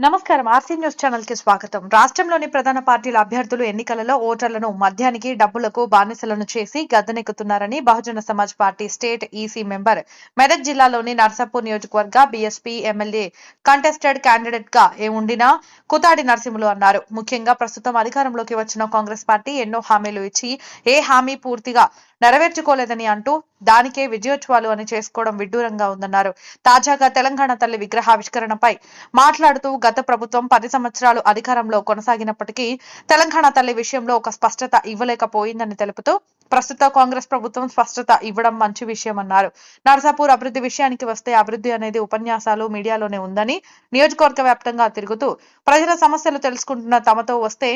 నమస్కారం. RC news ఛానల్కి స్వాగతం. రాష్ట్రంలోని ప్రధాన పార్టీల అభ్యర్థులు ఎన్నికలలో ఓటర్లను మద్యానికి డబ్బులకు బానిసలను చేసి గద్దెనెక్కుతున్నారని Bahujan Samaj party state EC member Medak జిల్లాలోని నర్సాపూర్ నియోజకవర్గ బీఎస్పీ ఎమ్మెల్యే కంటెస్టెడ్ క్యాండిడేట్గా ఏ ఉండినా కుతాడి నరసింహులు అన్నారు. ముఖ్యంగా ప్రస్తుతం అధికారంలోకి వచ్చిన కాంగ్రెస్ పార్టీ ఎన్నో హామీలు ఇచ్చి ఏ హామీ పూర్తిగా నెరవేర్చుకోలేదని అంటూ దానికే విజయోత్సవాలు అని చేసుకోవడం విడ్డూరంగా ఉందన్నారు. తాజాగా తెలంగాణ తల్లి విగ్రహావిష్కరణపై మాట్లాడుతూ గత ప్రభుత్వం పది సంవత్సరాలు అధికారంలో కొనసాగినప్పటికీ తెలంగాణ తల్లి విషయంలో ఒక స్పష్టత ఇవ్వలేకపోయిందని తెలుపుతూ ప్రస్తుత కాంగ్రెస్ ప్రభుత్వం స్పష్టత ఇవ్వడం మంచి విషయమన్నారు నర్సాపూర్ అభివృద్ధి విషయానికి వస్తే అభివృద్ధి అనేది ఉపన్యాసాలు మీడియాలోనే ఉందని నియోజకవర్గ వ్యాప్తంగా తిరుగుతూ ప్రజల సమస్యలు తెలుసుకుంటున్న తమతో వస్తే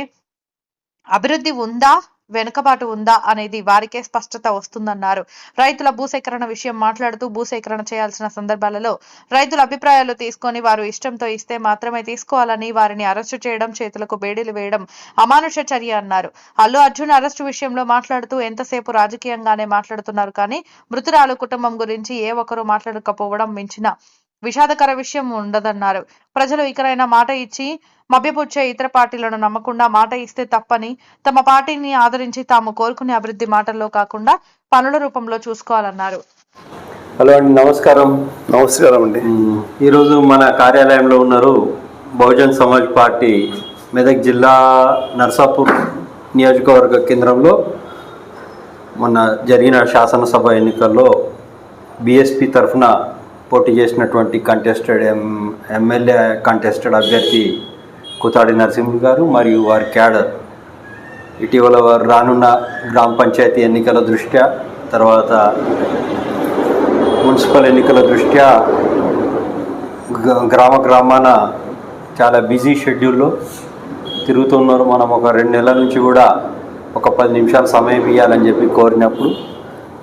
అభివృద్ధి ఉందా? వెనుకబాటు ఉందా అనేది వారికే స్పష్టత వస్తుందన్నారు. రైతుల భూసేకరణ విషయం మాట్లాడుతూ భూసేకరణ చేయాల్సిన సందర్భాలలో రైతుల అభిప్రాయాలు తీసుకొని వారు ఇష్టంతో ఇస్తే మాత్రమే తీసుకోవాలని వారిని అరెస్టు చేయడం చేతులకు బేడీలు వేయడం అమానుష చర్య అన్నారు. అల్లు అర్జున్ అరెస్టు విషయంలో మాట్లాడుతూ ఎంతసేపు రాజకీయంగానే మాట్లాడుతున్నారు కానీ మృతురాలు కుటుంబం గురించి ఏ ఒక్కరూ మాట్లాడకపోవడం మించిన విషాదకర విషయం ఉండదన్నారు. ప్రజలు ఇకనైనా మాట ఇచ్చి మభ్యపుచ్చే ఇతర పార్టీలను నమ్మకుండా మాట ఇస్తే తప్పని తమ పార్టీని ఆదరించి తాము కోరుకునే అభివృద్ధి మాటల్లో కాకుండా పనుల రూపంలో చూసుకోవాలన్నారు. హలో అండి నమస్కారం. నమస్కారం అండి. ఈరోజు మన కార్యాలయంలో ఉన్నారు బహుజన్ సమాజ్ పార్టీ మెదక్ జిల్లా నర్సాపూర్ నియోజకవర్గ కేంద్రంలో మొన్న జరిగిన శాసనసభ ఎన్నికల్లో బీఎస్పీ తరఫున పోటీ చేసినటువంటి కంటెస్టెడ్ ఎం ఎమ్మెల్యే కంటెస్టెడ్ అభ్యర్థి కుతాడి నరసింహులు గారు మరియు వారి క్యాడర్. ఇటీవల వారు రానున్న గ్రామ పంచాయతీ ఎన్నికల దృష్ట్యా తర్వాత మున్సిపల్ ఎన్నికల దృష్ట్యా గ- గ్రామ గ్రామాన చాలా బిజీ షెడ్యూల్లో తిరుగుతున్నారు. మనం ఒక రెండు నెలల నుంచి కూడా ఒక పది నిమిషాలు సమయం ఇవ్వాలని చెప్పి కోరినప్పుడు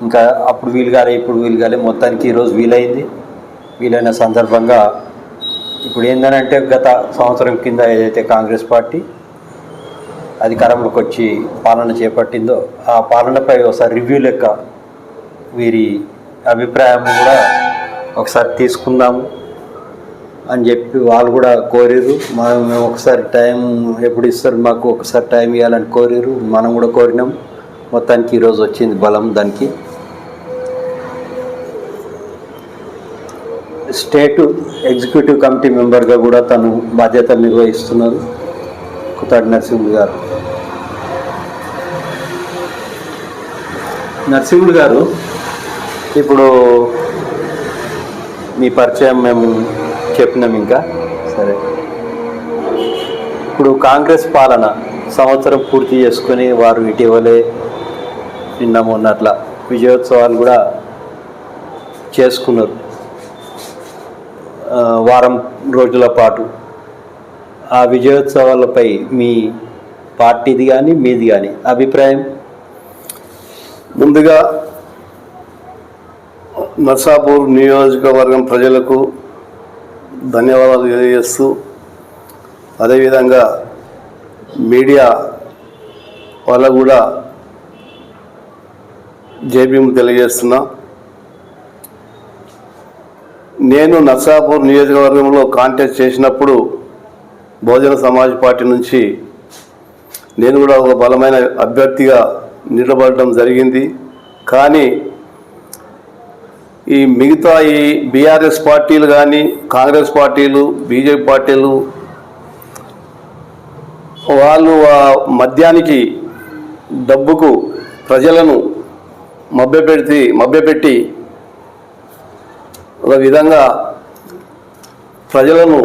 ఇంకా అప్పుడు వీలు కాలే ఇప్పుడు వీలు కాలే మొత్తానికి ఈరోజు వీలైంది. వీలైన సందర్భంగా ఇప్పుడు ఏంటంటే గత సంవత్సరం కింద ఏదైతే కాంగ్రెస్ పార్టీ అధికారంలోకి వచ్చి పాలన చేపట్టిందో ఆ పాలనపై ఒకసారి రివ్యూ లెక్క వీరి అభిప్రాయం కూడా ఒకసారి తీసుకుందాము అని చెప్పి వాళ్ళు కూడా కోరారు. మనం మేము ఒకసారి టైం ఎప్పుడు ఇస్తారు మాకు ఒకసారి టైం ఇవ్వాలని కోరారు. మనం కూడా కోరినాం. మొత్తానికి ఈరోజు వచ్చింది బలం దానికి. స్టేట్ ఎగ్జిక్యూటివ్ కమిటీ మెంబర్గా కూడా తను బాధ్యతలు నిర్వహిస్తున్నారు. కుతాడి నరసింహుడు గారు. నరసింహుడు గారు ఇప్పుడు మీ పరిచయం మేము చెప్పినాం ఇంకా. సరే. ఇప్పుడు కాంగ్రెస్ పాలన సంవత్సరం పూర్తి చేసుకుని వారు ఇటీవలే నిన్న మొన్నట్లా విజయోత్సవాలు కూడా చేసుకున్నారు. వారం రోజుల పాటు. ఆ విజయోత్సవాలపై మీ పార్టీది కానీ మీది కానీ అభిప్రాయం? ముందుగా నర్సాపూర్ నియోజకవర్గం ప్రజలకు ధన్యవాదాలు తెలియజేస్తూ అదేవిధంగా మీడియా వాళ్ళకు కూడా జేబీఎం తెలియజేస్తున్నా. నేను నర్సాపూర్ నియోజకవర్గంలో కాంటాక్ట్ చేసినప్పుడు బహుజన సమాజ్ పార్టీ నుంచి నేను కూడా ఒక బలమైన అభ్యర్థిగా నిలబడడం జరిగింది. కానీ ఈ మిగతా ఈ బీఆర్ఎస్ పార్టీలు కానీ కాంగ్రెస్ పార్టీలు బీజేపీ పార్టీలు వాళ్ళు ఆ మద్యానికి డబ్బుకు ప్రజలను మభ్యపెడితే మభ్యపెట్టి ఒక విధంగా ప్రజలను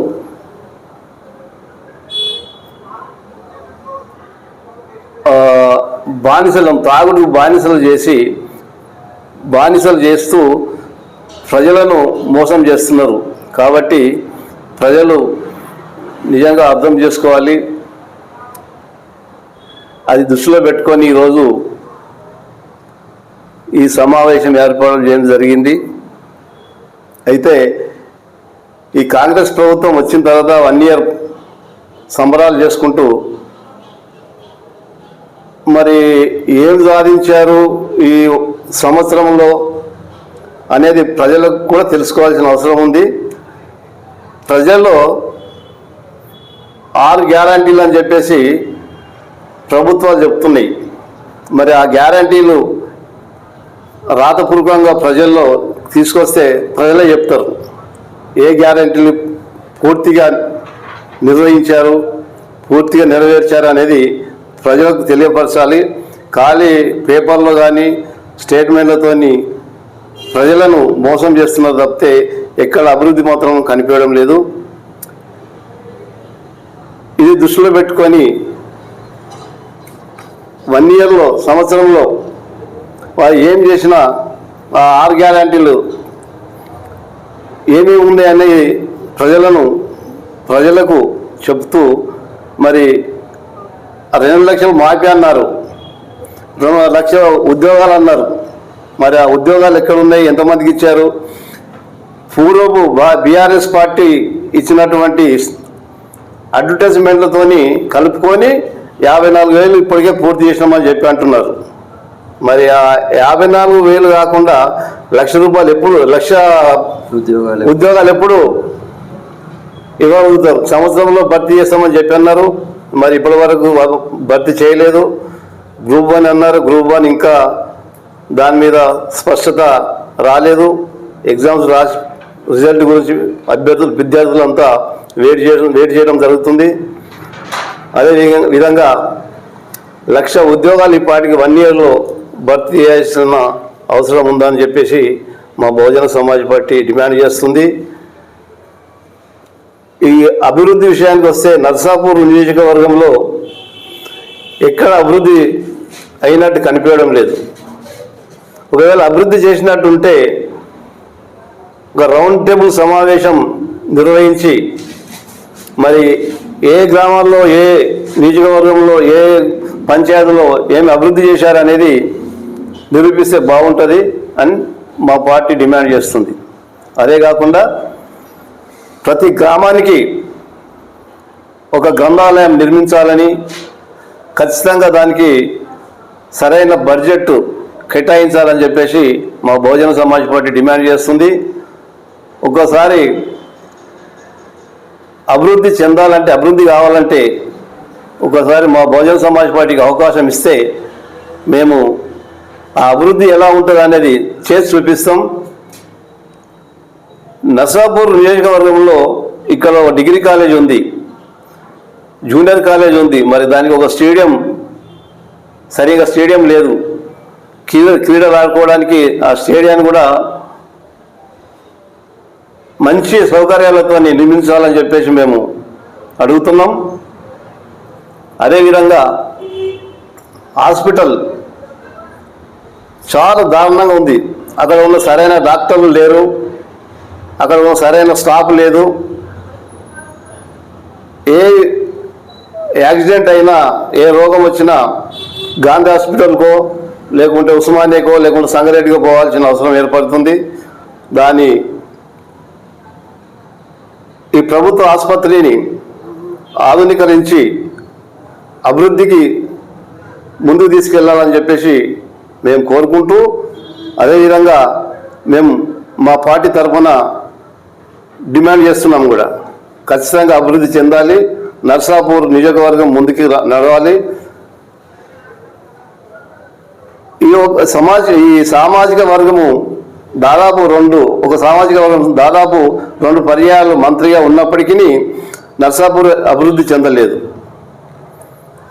బానిసలను తాగుడు బానిసలు చేసి బానిసలు చేస్తూ ప్రజలను మోసం చేస్తున్నారు. కాబట్టి ప్రజలు నిజంగా అర్థం చేసుకోవాలి. అది దృష్టిలో పెట్టుకొని ఈరోజు ఈ సమావేశం ఏర్పాటు చేయడం జరిగింది. అయితే ఈ కాంగ్రెస్ ప్రభుత్వం వచ్చిన తర్వాత వన్ ఇయర్ సంబరాలు చేసుకుంటూ మరి ఏం సాధించారు ఈ సంవత్సరంలో అనేది ప్రజలకు కూడా తెలుసుకోవాల్సిన అవసరం ఉంది. ప్రజల్లో ఆరు గ్యారంటీలు అని చెప్పేసి ప్రభుత్వాలు చెప్తున్నాయి. మరి ఆ గ్యారంటీలు రాతపూర్వకంగా ప్రజల్లో తీసుకొస్తే ప్రజలే చెప్తారు. ఏ గ్యారంటీలు పూర్తిగా నిర్వహించారు పూర్తిగా నెరవేర్చారు అనేది ప్రజలకు తెలియపరచాలి. ఖాళీ పేపర్లో కానీ స్టేట్మెంట్లతోని ప్రజలను మోసం చేస్తున్నారు తప్పితే ఎక్కడ అభివృద్ధి మాత్రం కనిపించడం లేదు. ఇది దృష్టిలో పెట్టుకొని వన్ ఇయర్లో సంవత్సరంలో వారు ఏం చేసినా ఆరు గ్యారంటీలు ఏమేమి ఉన్నాయని ప్రజలను ప్రజలకు చెప్తూ మరి రెండు లక్షలు మాఫీ అన్నారు. రెండు లక్షల ఉద్యోగాలు అన్నారు. మరి ఆ ఉద్యోగాలు ఎక్కడున్నాయి? ఎంతమందికి ఇచ్చారు? పూర్వపు బీఆర్ఎస్ పార్టీ ఇచ్చినటువంటి అడ్వర్టైజ్మెంట్లతోని కలుపుకొని యాభై నాలుగు వేలు ఇప్పటికే పూర్తి చేసినామని చెప్పి అంటున్నారు. మరి ఆ యాభై నాలుగు వేలు కాకుండా లక్ష రూపాయలు ఎప్పుడు లక్ష ఉద్యోగాలు ఉద్యోగాలు ఎప్పుడు ఇవ్వగలుగుతారు? సంవత్సరంలో భర్తీ చేస్తామని చెప్పి అన్నారు. మరి ఇప్పటి వరకు భర్తీ చేయలేదు. గ్రూప్ వన్ అన్నారు. గ్రూప్ వన్ ఇంకా దాని మీద స్పష్టత రాలేదు. ఎగ్జామ్స్ రాసి రిజల్ట్ గురించి అభ్యర్థులు విద్యార్థులంతా వెయిట్ చేయడం వెయిట్ చేయడం జరుగుతుంది. అదే విధంగా- విధంగా లక్ష ఉద్యోగాలు ఈ పాటికి వన్ ఇయర్లో భర్తీ చేయాల్సిన అవసరం ఉందని చెప్పేసి మా బహుజన సమాజ్ పార్టీ డిమాండ్ చేస్తుంది. ఈ అభివృద్ధి విషయానికి వస్తే నర్సాపూర్ నియోజకవర్గంలో ఎక్కడ అభివృద్ధి అయినట్టు కనిపించడం లేదు. ఒకవేళ అభివృద్ధి చేసినట్టు ఉంటే ఒక రౌండ్ టేబుల్ సమావేశం నిర్వహించి మరి ఏ గ్రామాల్లో ఏ నియోజకవర్గంలో ఏ పంచాయతీలో ఏమి అభివృద్ధి చేశారనేది నిరూపిస్తే బాగుంటుంది అని మా పార్టీ డిమాండ్ చేస్తుంది. అదే కాకుండా ప్రతి గ్రామానికి ఒక గ్రంథాలయం నిర్మించాలని ఖచ్చితంగా దానికి సరైన బడ్జెట్ కేటాయించాలని చెప్పేసి మా బహుజన సమాజ్ పార్టీ డిమాండ్ చేస్తుంది. ఒక్కోసారి అభివృద్ధి చెందాలంటే అభివృద్ధి కావాలంటే ఒకసారి మా బహుజన సమాజ్ పార్టీకి అవకాశం ఇస్తే మేము ఆ అభివృద్ధి ఎలా ఉంటుంది అనేది చేసి చూపిస్తాం. నర్సాపూర్ నియోజకవర్గంలో ఇక్కడ ఒక డిగ్రీ కాలేజ్ ఉంది. జూనియర్ కాలేజ్ ఉంది. మరి దానికి ఒక స్టేడియం సరిగా స్టేడియం లేదు. క్రీడ క్రీడలు ఆడుకోవడానికి ఆ స్టేడియాన్ని కూడా మంచి సౌకర్యాలతో నిర్మించాలని చెప్పేసి మేము అడుగుతున్నాం. అదేవిధంగా హాస్పిటల్ చాలా దారుణంగా ఉంది. అక్కడ ఉన్న సరైన డాక్టర్లు లేరు. అక్కడ ఉన్న సరైన స్టాఫ్ లేదు. ఏ యాక్సిడెంట్ అయినా ఏ రోగం వచ్చినా గాంధీ హాస్పిటల్కో లేకుంటే ఉస్మానియాకో లేకుంటే సంగారెడ్డికో పోవాల్సిన అవసరం ఏర్పడుతుంది. దాని ఈ ప్రభుత్వ ఆసుపత్రిని ఆధునీకరించి అభివృద్ధికి ముందుకు తీసుకెళ్ళాలని చెప్పేసి మేము కోరుకుంటూ అదేవిధంగా మేము మా పార్టీ తరఫున డిమాండ్ చేస్తున్నాం కూడా. ఖచ్చితంగా అభివృద్ధి చెందాలి. నర్సాపూర్ నియోజకవర్గం ముందుకు నడవాలి. ఈ సమాజ ఈ సామాజిక వర్గము దాదాపు రెండు ఒక సామాజిక వర్గం దాదాపు రెండు పర్యాయాలు మంత్రిగా ఉన్నప్పటికీ నర్సాపూర్ అభివృద్ధి చెందలేదు.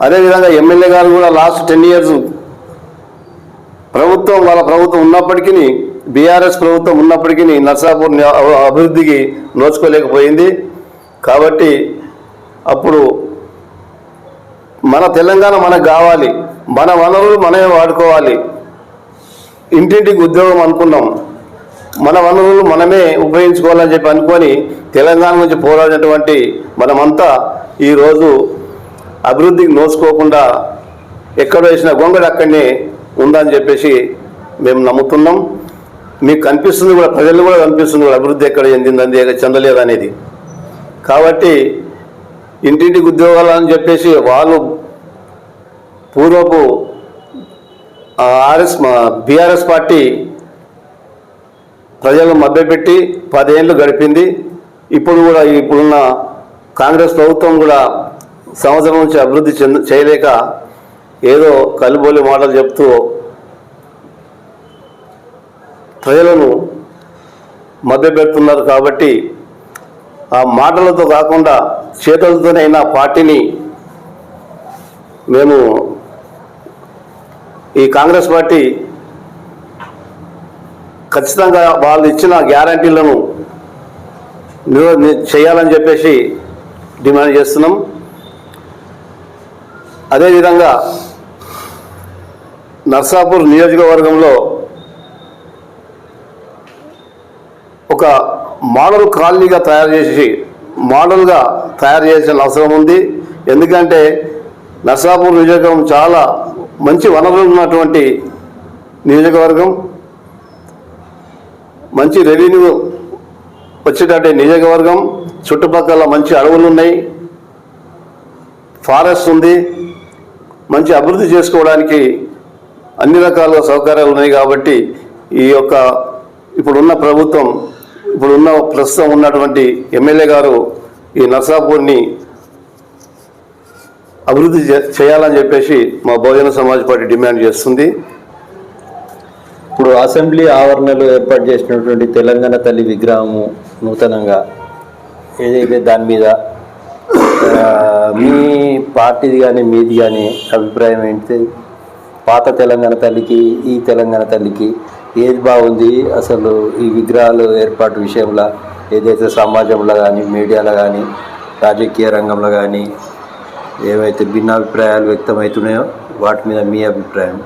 అదేవిధంగా ఎమ్మెల్యే గారు కూడా లాస్ట్ టెన్ ఇయర్స్ ప్రభుత్వం వాళ్ళ ప్రభుత్వం ఉన్నప్పటికీ బీఆర్ఎస్ ప్రభుత్వం ఉన్నప్పటికీ నర్సాపూర్ అభివృద్ధికి నోచుకోలేకపోయింది. కాబట్టి అప్పుడు మన తెలంగాణ మనకు కావాలి. మన వనరులు మనమే వాడుకోవాలి. ఇంటింటికి ఉద్యోగం అనుకున్నాం. మన వనరులు మనమే ఉపయోగించుకోవాలని చెప్పి అనుకొని తెలంగాణ నుంచి పోరాడినటువంటి మనమంతా ఈరోజు అభివృద్ధికి నోచుకోకుండా ఎక్కడ వేసిన గొంగడి అక్కడనే ఉందని చెప్పేసి మేము నమ్ముతున్నాం. మీకు కనిపిస్తుంది కూడా ప్రజలు కూడా కనిపిస్తుంది కూడా అభివృద్ధి ఎక్కడ చెందింది చెందలేదు అనేది. కాబట్టి ఇంటింటికి ఉద్యోగాలు అని చెప్పేసి వాళ్ళు పూర్వపు ఆర్ఎస్ బీఆర్ఎస్ పార్టీ ప్రజలను మభ్యపెట్టి పదేళ్ళు గడిపింది. ఇప్పుడు కూడా ఇప్పుడున్న కాంగ్రెస్ ప్రభుత్వం కూడా సంవత్సరం నుంచి అభివృద్ధి చెంద చేయలేక ఏదో కలుబోలి మాటలు చెప్తూ ప్రజలను మభ్యపెడుతున్నారు కాబట్టి ఆ మాటలతో కాకుండా చేతులతోనైనా పార్టీని మేము ఈ కాంగ్రెస్ పార్టీ ఖచ్చితంగా వాళ్ళు ఇచ్చిన గ్యారంటీలను నిర్వ- చేయాలని చెప్పేసి డిమాండ్ చేస్తున్నాం. అదేవిధంగా నర్సాపూర్ నియోజకవర్గంలో ఒక మోడల్ కాలనీగా తయారు చేసి మోడల్గా తయారు చేయాల్సిన అవసరం ఉంది. ఎందుకంటే నర్సాపూర్ నియోజకవర్గం చాలా మంచి వనరులు ఉన్నటువంటి నియోజకవర్గం. మంచి రెవెన్యూ వచ్చేటట్టు నియోజకవర్గం. చుట్టుపక్కల మంచి అడవులు ఉన్నాయి. ఫారెస్ట్ ఉంది. మంచి అభివృద్ధి చేసుకోవడానికి అన్ని రకాల సౌకర్యాలు ఉన్నాయి కాబట్టి ఈ యొక్క ఇప్పుడున్న ప్రభుత్వం ఇప్పుడున్న ప్రస్తుతం ఉన్నటువంటి ఎమ్మెల్యే గారు ఈ నర్సాపూర్ని అభివృద్ధి చేయాలని చెప్పేసి మా బహుజన సమాజ్ పార్టీ డిమాండ్ చేస్తుంది. ఇప్పుడు అసెంబ్లీ ఆవరణలో ఏర్పాటు చేసినటువంటి తెలంగాణ తల్లి విగ్రహము నూతనంగా ఏదైతే దాని మీద మీ పార్టీది కానీ మీది కానీ అభిప్రాయం ఏంటి? పాత తెలంగాణ తల్లికి ఈ తెలంగాణ తల్లికి ఏది బాగుంది? అసలు ఈ విగ్రహాలు ఏర్పాటు విషయంలో ఏదైతే సమాజంలో కానీ మీడియాలో కానీ రాజకీయ రంగంలో కానీ ఏవైతే భిన్నాభిప్రాయాలు వ్యక్తమవుతున్నాయో వాటి మీద మీ అభిప్రాయం?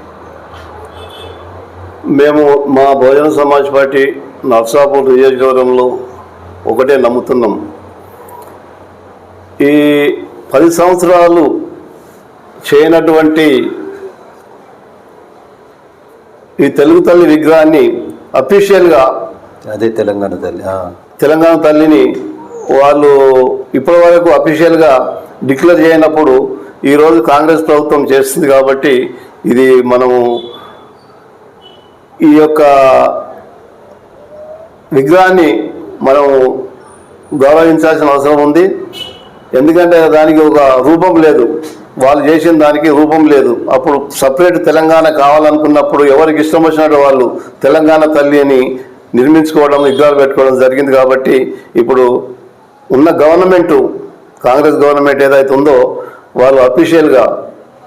మేము మా బహుజన సమాజ్ పార్టీ నర్సాపూర్ నియోజకవర్గంలో ఒకటే నమ్ముతున్నాం. ఈ పది సంవత్సరాలు చేయనటువంటి ఈ తెలుగు తల్లి విగ్రహాన్ని అఫీషియల్గా అదే తెలంగాణ తల్లి. తెలంగాణ తల్లిని వాళ్ళు ఇప్పటి వరకు అఫీషియల్గా డిక్లేర్ చేయనప్పుడు ఈరోజు కాంగ్రెస్ ప్రభుత్వం చేస్తుంది కాబట్టి ఇది మనము ఈ యొక్క విగ్రహాన్ని మనం గౌరవించాల్సిన అవసరం ఉంది ఎందుకంటే దానికి ఒక రూపం లేదు వాళ్ళు చేసిన దానికి రూపం లేదు. అప్పుడు సపరేట్ తెలంగాణ కావాలనుకున్నప్పుడు ఎవరికి ఇష్టం వచ్చినట్టు వాళ్ళు తెలంగాణ తల్లి అని నిర్మించుకోవడం విగ్రహాలు పెట్టుకోవడం జరిగింది కాబట్టి ఇప్పుడు ఉన్న గవర్నమెంటు కాంగ్రెస్ గవర్నమెంట్ ఏదైతే ఉందో వాళ్ళు అఫీషియల్గా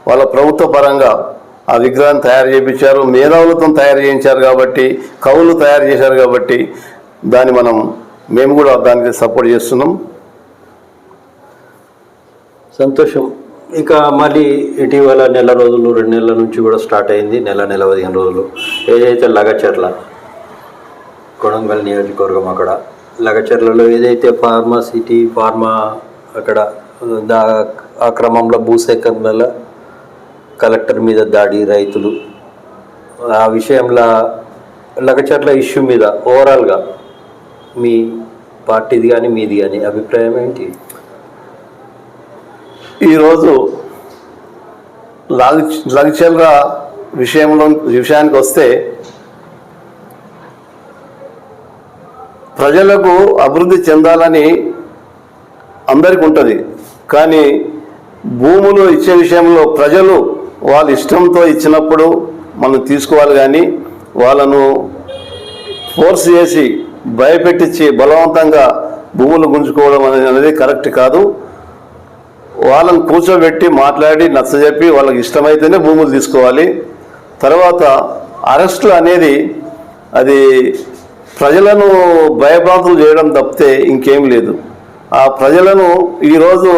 వాళ్ళ ప్రభుత్వ పరంగా ఆ విగ్రహాన్ని తయారు చేయించారు మేధావులతో తయారు చేయించారు కాబట్టి కవులు తయారు చేశారు కాబట్టి దాన్ని మనం మేము కూడా దానికి సపోర్ట్ చేస్తున్నాం. సంతోషం. ఇక మళ్ళీ ఇటీవల నెల రోజులు రెండు నెలల నుంచి కూడా స్టార్ట్ అయింది. నెల నెల పదిహేను రోజులు. ఏదైతే లగచర్ల కొడంగల్ నియోజకవర్గం అక్కడ లగచర్లలో ఏదైతే ఫార్మా సిటీ ఫార్మా అక్కడ దా ఆ క్రమంలో భూసేకరణల కలెక్టర్ మీద దాడి రైతులు. ఆ విషయంలో లగచర్ల ఇష్యూ మీద ఓవరాల్గా మీ పార్టీది కానీ మీది కానీ అభిప్రాయం ఏంటి? ఈరోజు లగ్ లగ్చర్ల విషయంలో విషయానికి వస్తే ప్రజలకు అభివృద్ధి చెందాలని అందరికి ఉంటుంది. కానీ భూములు ఇచ్చే విషయంలో ప్రజలు వాళ్ళ ఇష్టంతో ఇచ్చినప్పుడు మనం తీసుకోవాలి కానీ వాళ్ళను ఫోర్స్ చేసి భయపెట్టించి బలవంతంగా భూములు గుంజుకోవడం అనేది అనేది కరెక్ట్ కాదు. వాళ్ళని కూర్చోబెట్టి మాట్లాడి నచ్చజెప్పి వాళ్ళకి ఇష్టమైతేనే భూములు తీసుకోవాలి. తర్వాత అరెస్టులు అనేది అది ప్రజలను భయభ్రాంతులు చేయడం తప్పితే ఇంకేం లేదు. ఆ ప్రజలను ఈరోజు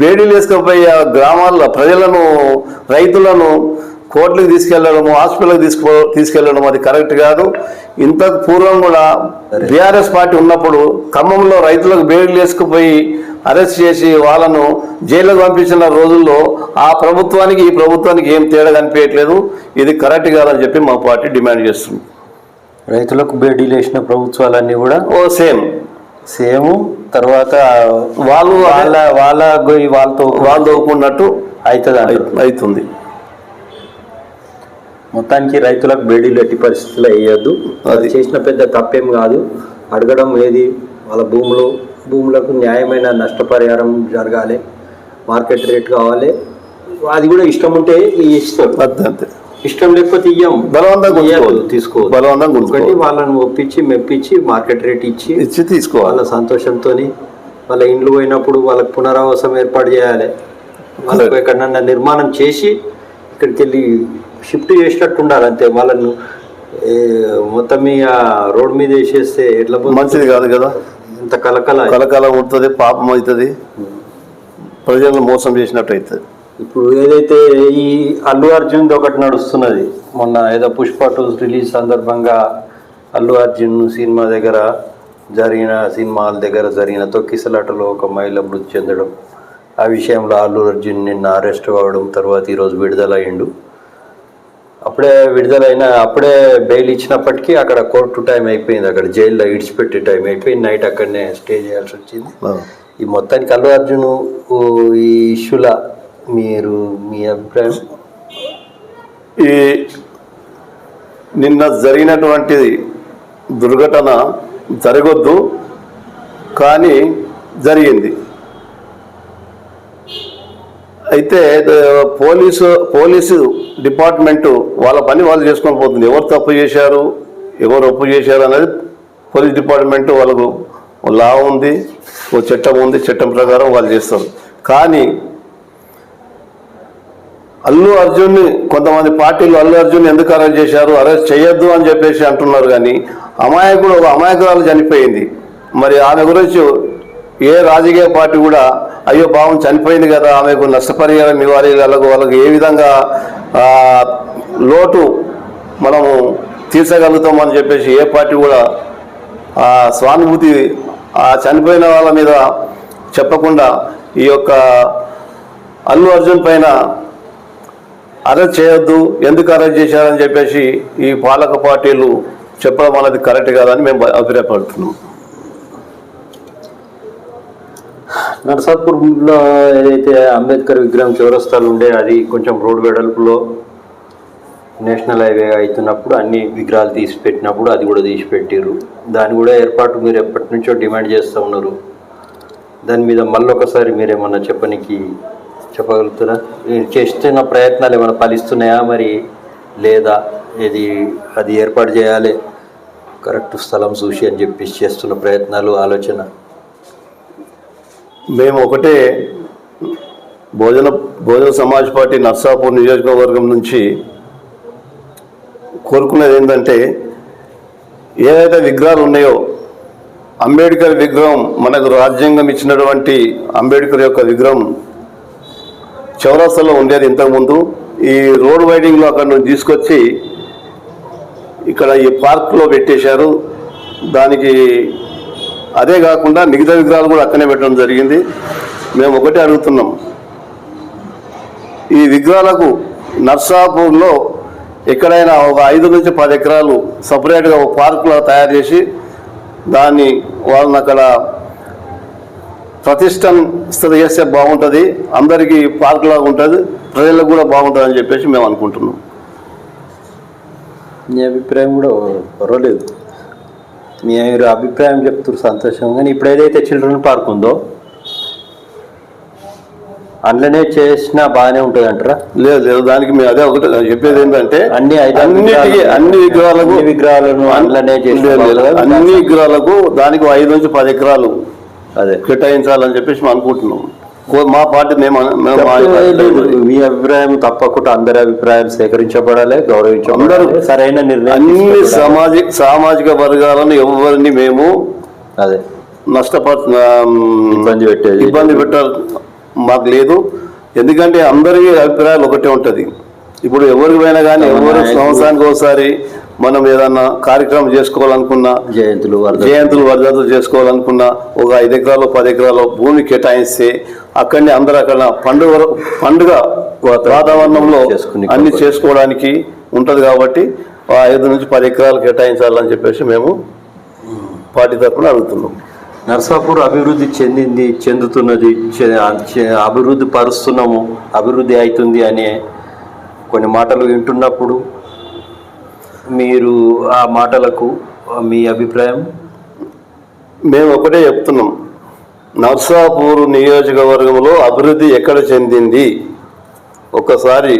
బేడీలు వేసుకుపోయి ఆ గ్రామాల్లో ప్రజలను రైతులను కోర్టులకు తీసుకెళ్ళడము హాస్పిటల్కి తీసుకో తీసుకెళ్ళడం అది కరెక్ట్ కాదు. ఇంతకు పూర్వం కూడా బీఆర్ఎస్ పార్టీ ఉన్నప్పుడు ఖమ్మంలో రైతులకు బేడీలు వేసుకుపోయి అరెస్ట్ చేసి వాళ్ళను జైలుకు పంపించిన రోజుల్లో ఆ ప్రభుత్వానికి ఈ ప్రభుత్వానికి ఏం తేడా కనిపించట్లేదు? ఇది కరెక్ట్ కాదని చెప్పి మా పార్టీ డిమాండ్ చేస్తుంది. రైతులకు బేడీలు వేసిన ప్రభుత్వాలన్నీ కూడా ఓ సేమ్. సేమ్ తర్వాత వాళ్ళు వాళ్ళ వాళ్ళ వాళ్ళతో వాళ్ళు దోకున్నట్టు అవుతుంది. అవుతుంది. మొత్తానికి రైతులకు బేడీలు ఎట్టి పరిస్థితుల్లో వేయద్దు. అది. చేసిన పెద్ద తప్పేం కాదు. అడగడం ఏది వాళ్ళ భూములు భూములకు న్యాయమైన నష్టపరిహారం జరగాలి మార్కెట్ రేట్ కావాలి. అది కూడా ఇష్టం ఉంటే ఇస్తాం అంతే అంతే. ఇష్టం లేకపోతే ఇయ్యం. బలవంతంగా. తీసుకో బలవంతంగా ఒకటి. వాళ్ళని ఒప్పించి మెప్పించి మార్కెట్ రేట్ ఇచ్చి ఇచ్చి తీసుకోవాలి. వాళ్ళ సంతోషంతో వాళ్ళ ఇండ్లు పోయినప్పుడు వాళ్ళకి పునరావాసం ఏర్పాటు చేయాలి. వాళ్ళకు ఎక్కడన్నా నిర్మాణం చేసి ఇక్కడికి వెళ్ళి షిఫ్ట్ చేసేటట్టు ఉండాలి అంతే. వాళ్ళను మొత్తం మీ ఆ రోడ్ మీద వేసేస్తే ఎట్లా? మంచిది కాదు కదా. ఇంత కలకల కలకాలం ఉంటుంది పాపం అవుతుంది. ప్రజలను మోసం చేసినట్టు అవుతుంది ఇప్పుడు ఏదైతే ఈ అల్లు అర్జున్ ఒకటి నడుస్తున్నది మొన్న ఏదో పుష్ప టూ రిలీజ్ సందర్భంగా అల్లు అర్జున్ సినిమా దగ్గర జరిగిన సినిమాల దగ్గర జరిగిన తొక్కిసలాటలో ఒక మహిళ మృతి చెందడం ఆ విషయంలో అల్లు అర్జున్ నిన్న అరెస్ట్ కావడం తర్వాత ఈరోజు విడుదలయ్యిండు. అప్పుడే విడుదలైన అప్పుడే బెయిల్ ఇచ్చినప్పటికీ అక్కడ కోర్టు టైం అయిపోయింది. అక్కడ జైల్లో ఇడిచిపెట్టే టైం అయిపోయింది. నైట్ అక్కడనే స్టే చేయాల్సి వచ్చింది. ఈ మొత్తానికి అల్లు అర్జున్ ఈ ఇష్యూల మీరు మీ అభిప్రాయం? ఈ నిన్న జరిగినటువంటి దుర్ఘటన జరగొద్దు కానీ జరిగింది. అయితే పోలీసు పోలీసు డిపార్ట్మెంటు వాళ్ళ పని వాళ్ళు చేసుకొని పోతుంది. ఎవరు తప్పు చేశారు ఎవరు ఒప్పు చేశారు అనేది పోలీస్ డిపార్ట్మెంట్ వాళ్ళకు లా ఉంది ఓ చట్టం ఉంది చట్టం ప్రకారం వాళ్ళు చేస్తారు. కానీ అల్లు అర్జున్ని కొంతమంది పార్టీలు అల్లు అర్జున్ ఎందుకు అరెస్ట్ చేశారు అరెస్ట్ చేయొద్దు అని చెప్పేసి అంటున్నారు కానీ అమాయకుడు ఒక అమాయకురాలు చనిపోయింది. మరి ఆమె గురించి ఏ రాజకీయ పార్టీ కూడా అయ్యో పాపం చనిపోయింది కదా ఆమెకు నష్టపరిహారం ఇవ్వాలి వాళ్ళకు ఏ విధంగా లోటు మనము తీర్చగలుగుతామని చెప్పేసి ఏ పార్టీ కూడా ఆ స్వానుభూతి ఆ చనిపోయిన వాళ్ళ మీద చెప్పకుండా ఈ యొక్క అల్లు అర్జున్ పైన అరెస్ట్ చేయొద్దు ఎందుకు అరెస్ట్ చేశారని చెప్పేసి ఈ పాలక పార్టీలు చెప్పడం అనేది కరెక్ట్ కాదని మేము అభిప్రాయపడుతున్నాం. నర్సాపూర్లో ఏదైతే అంబేద్కర్ విగ్రహం చౌరస్తాలు ఉండే అది కొంచెం రోడ్ వెడల్పులో నేషనల్ హైవే అవుతున్నప్పుడు అన్ని విగ్రహాలు తీసి పెట్టినప్పుడు అది కూడా తీసి పెట్టిర్రు దాని కూడా ఏర్పాటు మీరు ఎప్పటి నుంచో డిమాండ్ చేస్తూ ఉన్నారు. దాని మీద మళ్ళీ ఒకసారి మీరేమన్నా చెప్పనికి చెప్పగలుగుతారా? చేస్తున్న ప్రయత్నాలు ఏమైనా ఫలిస్తున్నాయా మరి? లేదా ఇది అది ఏర్పాటు చేయాలి? కరెక్ట్ స్థలం చూసి అని చెప్పి చేస్తున్న ప్రయత్నాలు ఆలోచన. మేము ఒకటే భోజన భోజన సమాజ్ పార్టీ నర్సాపూర్ నియోజకవర్గం నుంచి కోరుకునేది ఏంటంటే ఏదైతే విగ్రహాలు ఉన్నాయో అంబేద్కర్ విగ్రహం మనకు రాజ్యాంగం ఇచ్చినటువంటి అంబేద్కర్ యొక్క విగ్రహం చౌరాస్తాలో ఉండేది ఇంతకుముందు. ఈ రోడ్ వైడింగ్లో అక్కడ నుంచి తీసుకొచ్చి ఇక్కడ ఈ పార్క్లో పెట్టేశారు. దానికి అదే కాకుండా మిగతా విగ్రహాలు కూడా అక్కనే పెట్టడం జరిగింది. మేము ఒకటే అడుగుతున్నాం. ఈ విగ్రహాలకు నర్సాపూర్లో ఎక్కడైనా ఒక ఐదు నుంచి పది ఎకరాలు సపరేట్గా ఒక పార్కులో తయారు చేసి దాన్ని వాళ్ళని అక్కడ ప్రతిష్టంస్థిత చేస్తే బాగుంటుంది. అందరికీ పార్క్ లాగా ఉంటుంది. ప్రజలకు కూడా బాగుంటుంది అని చెప్పేసి మేము అనుకుంటున్నాం. మీ అభిప్రాయం కూడా పర్వాలేదు. మీరు అభిప్రాయం చెప్తున్నారు సంతోషం కానీ ఇప్పుడు ఏదైతే చిల్డ్రన్ పార్క్ ఉందో అందులోనే చేసినా బాగానే ఉంటుంది అంటారా లేదు లేదు. దానికి మేము అదే ఒకటి చెప్పేది ఏంటంటే అన్ని అన్నిటికీ విగ్రహాలు- అన్ని విగ్రహాలకు అన్ని విగ్రహాలను అందులోనే అన్ని విగ్రహాలకు దానికి ఐదు నుంచి పది ఎకరాలు అదే. కేటాయించాలని చెప్పేసి మేము అనుకుంటున్నాం. మా పార్టీ మేము మా అభిప్రాయం తప్పకుండా అందరి అభిప్రాయాలు సేకరించబడాలి గౌరవించబడాలి. అందరూ- సరైన నిర్ణయం అన్ని. సామాజిక సామాజిక వర్గాలను ఎవరిని మేము అదే. నష్టపర ఇబ్బంది పెట్టేది ఇబ్బంది పెట్టాలి మాకు లేదు. ఎందుకంటే అందరి అభిప్రాయాలు ఒకటే ఉంటుంది. ఇప్పుడు ఎవరికి పోయినా కానీ ఎవరు సంవత్సరానికి ఒకసారి మనం ఏదన్నా కార్యక్రమం చేసుకోవాలనుకున్నా జయంతులు జయంతులు వర్ధంతులు చేసుకోవాలనుకున్న ఒక ఐదు ఎకరాలు పది ఎకరాలు భూమి కేటాయిస్తే అక్కడనే అందరూ అక్కడ పండుగ పండుగ వాతావరణంలో చేసుకునే అన్ని. చేసుకోవడానికి ఉంటది కాబట్టి ఆ ఐదు నుంచి పది ఎకరాలు కేటాయించాలని చెప్పేసి మేము పార్టీ తరఫున అడుగుతున్నాం నర్సాపూర్ అభివృద్ధి చెందింది చెందుతున్నది అభివృద్ధి పరుస్తున్నాము అభివృద్ధి అవుతుంది అనే కొన్ని మాటలు వింటున్నప్పుడు మీరు ఆ మాటలకు మీ అభిప్రాయం? మేము ఒకటే చెప్తున్నాం. నర్సాపూర్ నియోజకవర్గంలో అభివృద్ధి ఎక్కడ చెందింది? ఒకసారి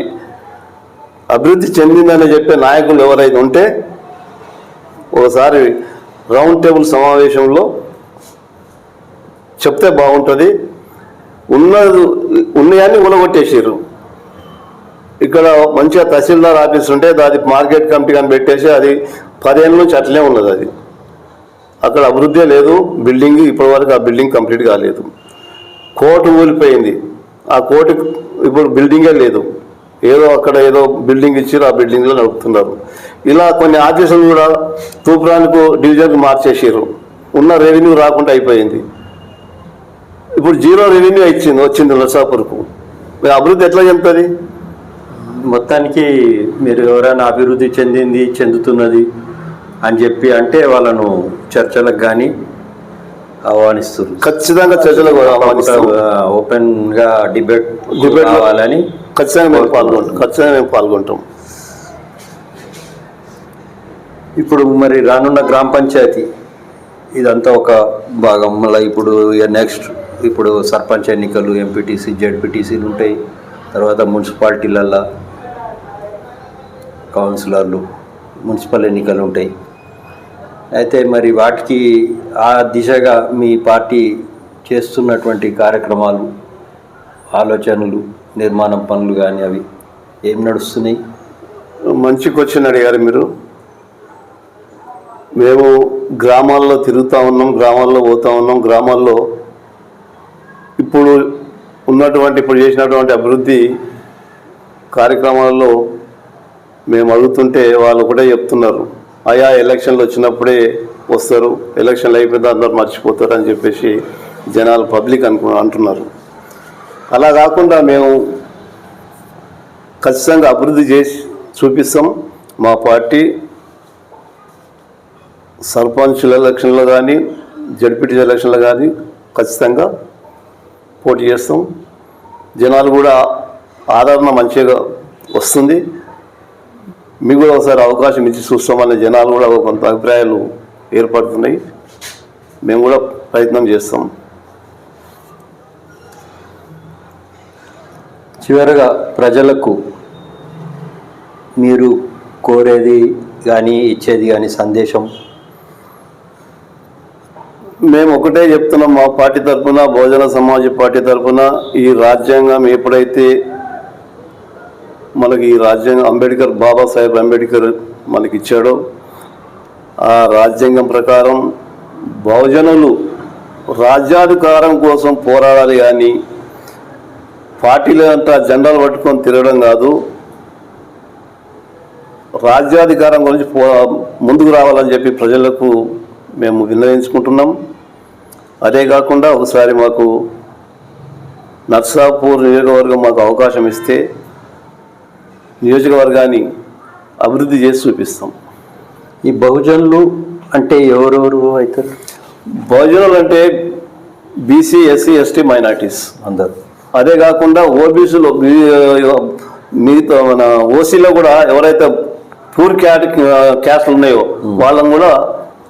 అభివృద్ధి చెందిందని చెప్పే నాయకులు ఎవరైతే ఉంటే ఒకసారి రౌండ్ టేబుల్ సమావేశంలో చెప్తే బాగుంటుంది. ఉన్నది ఉన్నాయని ఉలగొట్టేసారు ఇక్కడ మంచిగా తహసీల్దార్ ఆఫీస్ ఉంటే అది మార్కెట్ కమిటీ కానీ పెట్టేసి అది పదేళ్ళ నుంచి అట్లే ఉన్నది అది. అక్కడ అభివృద్ధి లేదు బిల్డింగ్ ఇప్పటివరకు ఆ బిల్డింగ్ కంప్లీట్ కాలేదు. కోర్టు ఊలిపోయింది ఆ కోర్టు ఇప్పుడు బిల్డింగే లేదు. ఏదో అక్కడ ఏదో బిల్డింగ్ ఇచ్చారు ఆ బిల్డింగ్లో నడుపుతున్నారు. ఇలా కొన్ని ఆఫీసులు కూడా తూప్రానికి డివిజన్కి మార్చేసారు ఉన్న రెవెన్యూ రాకుండా అయిపోయింది. ఇప్పుడు జీరో రెవెన్యూ ఇచ్చింది వచ్చింది నర్సాపూర్కు. మరి అభివృద్ధి ఎట్లా చెప్తుంది? మొత్తానికి మీరు ఎవరైనా అభివృద్ధి చెందింది చెందుతున్నది అని చెప్పి అంటే వాళ్ళను చర్చలకు కానీ ఆహ్వానిస్తారు ఖచ్చితంగా చర్చలకు ఆహ్వానిస్తాం. ఓపెన్గా డిబేట్ లో- కావాలని ఖచ్చితంగా మేము పాల్గొంటాం. ఖచ్చితంగా మేము పాల్గొంటాం. ఇప్పుడు మరి రానున్న గ్రామ పంచాయతీ ఇదంతా ఒక భాగం. మళ్ళీ ఇప్పుడు నెక్స్ట్ ఇప్పుడు సర్పంచ్ ఎన్నికలు ఎంపీటీసీ జెడ్పీటీసీలు ఉంటాయి. తర్వాత మున్సిపాలిటీలల్లో కౌన్సిలర్లు మున్సిపల్ ఎన్నికలు ఉంటాయి. అయితే మరి వాటికి ఆ దిశగా మీ పార్టీ చేస్తున్నటువంటి కార్యక్రమాలు ఆలోచనలు నిర్మాణం పనులు కానీ అవి ఏం నడుస్తున్నాయి? మంచి క్వశ్చన్ అడిగారు మీరు. మేము గ్రామాల్లో తిరుగుతూ ఉన్నాం గ్రామాల్లో పోతూ ఉన్నాం. గ్రామాల్లో ఇప్పుడు ఉన్నటువంటి ఇప్పుడు చేసినటువంటి అభివృద్ధి కార్యక్రమాల్లో మేము అడుగుతుంటే వాళ్ళు కూడా చెప్తున్నారు. ఆయా ఎలక్షన్లు వచ్చినప్పుడే వస్తారు. ఎలక్షన్లు అయిపోతే అందరు మర్చిపోతారు అని చెప్పేసి జనాలు పబ్లిక్ అనుకు అంటున్నారు. అలా కాకుండా మేము ఖచ్చితంగా అభివృద్ధి చేసి చూపిస్తాం. మా పార్టీ సర్పంచుల ఎలక్షన్లో కానీ జడ్పీటీ ఎలక్షన్లో కానీ ఖచ్చితంగా పోటీ చేస్తాం. జనాలు కూడా ఆదరణ మంచిగా వస్తుంది. మీకు కూడా ఒకసారి అవకాశం ఇచ్చి చూస్తామనే జనాలు కూడా కొంత అభిప్రాయాలు ఏర్పడుతున్నాయి. మేము కూడా ప్రయత్నం చేస్తాం. చివరగా ప్రజలకు మీరు కోరేది కానీ ఇచ్చేది కానీ సందేశం? మేము ఒకటే చెప్తున్నాం మా పార్టీ తరఫున బహుజన సమాజ పార్టీ తరఫున ఈ రాజ్యాంగం ఎప్పుడైతే మనకి ఈ రాజ్యాంగం అంబేద్కర్ బాబాసాహెబ్ అంబేద్కర్ మనకి ఇచ్చాడో. ఆ రాజ్యాంగం ప్రకారం బహుజనులు రాజ్యాధికారం కోసం పోరాడాలి కానీ పార్టీలు అంతా జెండాలు పట్టుకొని తిరగడం కాదు. రాజ్యాధికారం గురించి పో ముందుకు రావాలని చెప్పి ప్రజలకు మేము విన్నవించుకుంటున్నాం. అదే కాకుండా ఒకసారి మాకు నర్సాపూర్ నియోజకవర్గం మాకు అవకాశం ఇస్తే నియోజకవర్గాన్ని అభివృద్ధి చేసి చూపిస్తాం. ఈ బహుజనులు అంటే ఎవరెవరు అవుతారు? బహుజనులు అంటే బీసీ ఎస్సీ ఎస్టీ మైనార్టీస్ అందరు. అదే కాకుండా ఓబీసీలో మిగతా మన ఓసీలో కూడా ఎవరైతే పూర్ క్యాట్ క్యాస్ట్లు ఉన్నాయో వాళ్ళని కూడా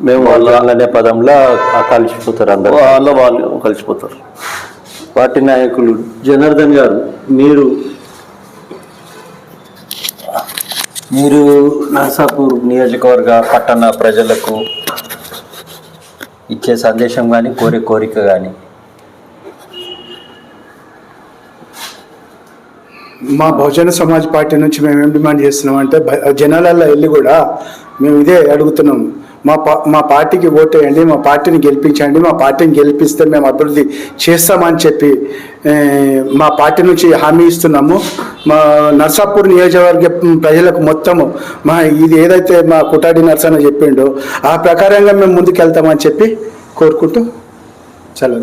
మేము వాళ్ళ అనే పదంలో కలిసిపోతారు అందరు. వాళ్ళ వాళ్ళు కలిసిపోతారు. పార్టీ నాయకులు జనార్దన్ గారు మీరు మీరు నర్సాపూర్ నియోజకవర్గ పట్టణ ప్రజలకు ఇచ్చే సందేశం కానీ కోరే కోరిక కానీ మా బహుజన సమాజ్ పార్టీ నుంచి మేము ఏం డిమాండ్ చేస్తున్నాం అంటే బ- జనాలల్లో వెళ్ళి కూడా మేము ఇదే అడుగుతున్నాం. మా పా మా పార్టీకి ఓటేయండి మా పార్టీని గెలిపించండి మా పార్టీని గెలిపిస్తే మేము అభివృద్ధి చేస్తామని చెప్పి మా పార్టీ నుంచి హామీ ఇస్తున్నాము. మా నర్సాపూర్ నియోజకవర్గ ప్రజలకు మొత్తము మా ఇది ఏదైతే మా కుటాడి నర్సన్న చెప్పిండో ఆ ప్రకారంగా మేము ముందుకు వెళ్తామని చెప్పి కోరుకుంటూ చాలా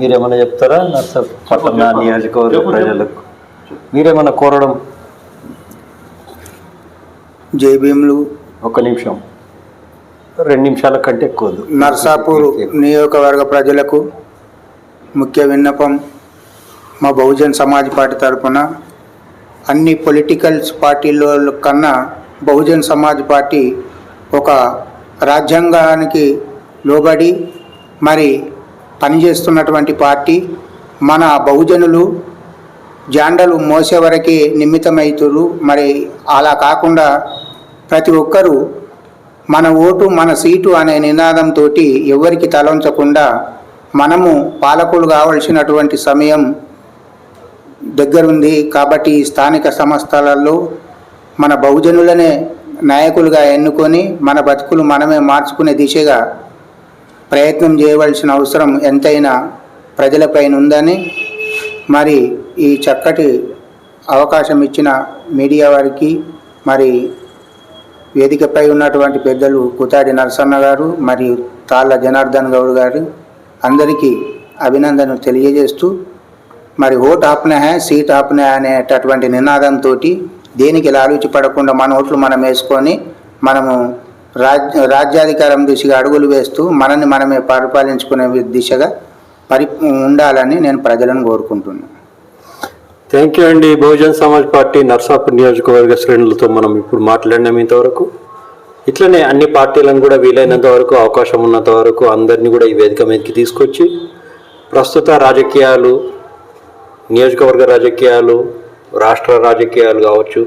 మీరేమన్నా చెప్తారా? నర్సాపూర్ పట్టణ నియోజకవర్గ ప్రజలకు. మీరేమన్నా కోరడం? జై భీములు. ఒక నిమిషం. రెండు నిమిషాల కంటే ఎక్కువ నర్సాపూర్ నియోజకవర్గ ప్రజలకు ముఖ్య విన్నపం మా బహుజన్ సమాజ్ పార్టీ తరఫున అన్ని పొలిటికల్స్ పార్టీలో కన్నా బహుజన్ సమాజ్ పార్టీ ఒక రాజ్యాంగానికి లోబడి మరి పనిచేస్తున్నటువంటి పార్టీ. మన బహుజనులు జాండలు మోసే వరకే నిమిత్తమవుతురు మరి అలా కాకుండా ప్రతి ఒక్కరూ మన ఓటు మన సీటు అనే నినాదంతో ఎవరికి తలంచకుండా మనము పాలకులు కావలసినటువంటి సమయం దగ్గరుంది. కాబట్టి స్థానిక సంస్థలలో మన బహుజనులనే నాయకులుగా ఎన్నుకొని మన బతుకులు మనమే మార్చుకునే దిశగా ప్రయత్నం చేయవలసిన అవసరం ఎంతైనా ప్రజలపైన ఉందని మరి ఈ చక్కటి అవకాశం ఇచ్చిన మీడియా వారికి మరి వేదికపై ఉన్నటువంటి పెద్దలు కుతాడి నరసన్న గారు మరియు తాళ్ళ జనార్దన్ గౌడ్ గారు అందరికీ అభినందనలు తెలియజేస్తూ మరి ఓట్ ఆప్నే హే సీట్ ఆప్నే అనేటటువంటి నినాదంతో దేనికి లాలూచి పడకుండా మన ఓట్లు మనం వేసుకొని మనము రాజ్ రాజ్యాధికారం దిశగా అడుగులు వేస్తూ మనల్ని మనమే పరిపాలించుకునే దిశగా పరి ఉండాలని నేను ప్రజలను కోరుకుంటున్నాను థ్యాంక్ యూ అండి. బహుజన్ సమాజ్ పార్టీ నర్సాపూర్ నియోజకవర్గ శ్రేణులతో మనం ఇప్పుడు మాట్లాడినాం ఇంతవరకు. ఇట్లనే అన్ని పార్టీలను కూడా వీలైనంత వరకు అవకాశం ఉన్నంత వరకు అందరినీ కూడా ఈ వేదిక మీదకి తీసుకొచ్చి ప్రస్తుత రాజకీయాలు నియోజకవర్గ రాజకీయాలు రాష్ట్ర రాజకీయాలు కావచ్చు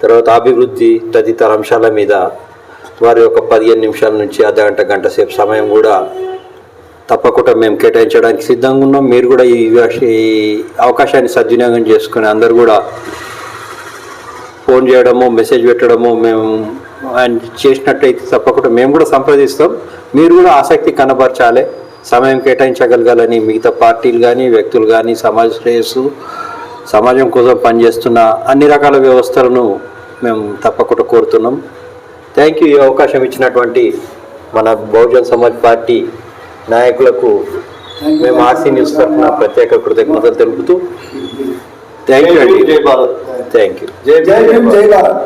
తర్వాత అభివృద్ధి తదితర అంశాల మీద వారి యొక్క పదిహేను నిమిషాల నుంచి అర్ధగంట గంట సేపు సమయం కూడా తప్పకుండా మేము కేటాయించడానికి సిద్ధంగా ఉన్నాం. మీరు కూడా ఈ అవకాశాన్ని సద్వినియోగం చేసుకుని అందరు కూడా ఫోన్ చేయడము మెసేజ్ పెట్టడము మేము ఆయన చేసినట్టయితే తప్పకుండా మేము కూడా సంప్రదిస్తాం. మీరు కూడా ఆసక్తి కనబరచాలి. సమయం కేటాయించగలగాలని మిగతా పార్టీలు కానీ వ్యక్తులు కానీ సమాజ శ్రేయస్సు సమాజం కోసం పనిచేస్తున్న అన్ని రకాల వ్యవస్థలను మేము తప్పకుండా కోరుతున్నాం. Thank you. ఈ అవకాశం ఇచ్చినటువంటి మన బహుజన్ సమాజ్ పార్టీ నాయకులకు మేము ఆర్సీ న్యూస్ తరఫున ప్రత్యేక కృతజ్ఞతలు తెలుపుతూ థ్యాంక్ యూ అండి థ్యాంక్ యూ జై జై భారత్